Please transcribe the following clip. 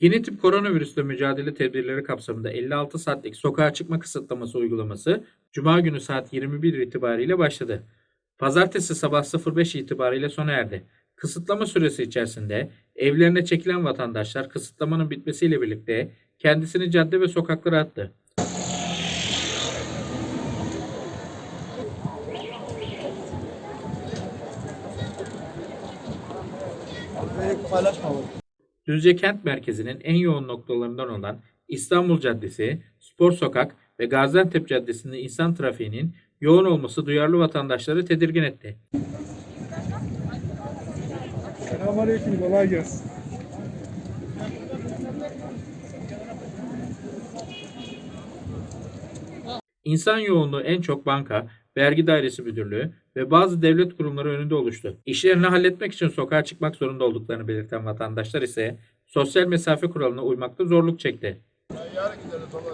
Yeni tip koronavirüsle mücadele tedbirleri kapsamında 56 saatlik sokağa çıkma kısıtlaması uygulaması Cuma günü saat 21 itibariyle başladı. Pazartesi sabah 05 itibariyle sona erdi. Kısıtlama süresi içerisinde evlerine çekilen vatandaşlar kısıtlamanın bitmesiyle birlikte kendisini cadde ve sokaklara attı. paylaşma. Düzce kent merkezinin en yoğun noktalarından olan İstanbul Caddesi, Spor Sokak ve Gaziantep Caddesi'nde insan trafiğinin yoğun olması duyarlı vatandaşları tedirgin etti. Selamünaleyküm, kolay gelsin. İnsan yoğunluğu en çok banka, vergi dairesi müdürlüğü ve bazı devlet kurumları önünde oluştu. İşlerini halletmek için sokağa çıkmak zorunda olduklarını belirten vatandaşlar ise sosyal mesafe kuralına uymakta zorluk çekti. Yarın gidelim, tamam.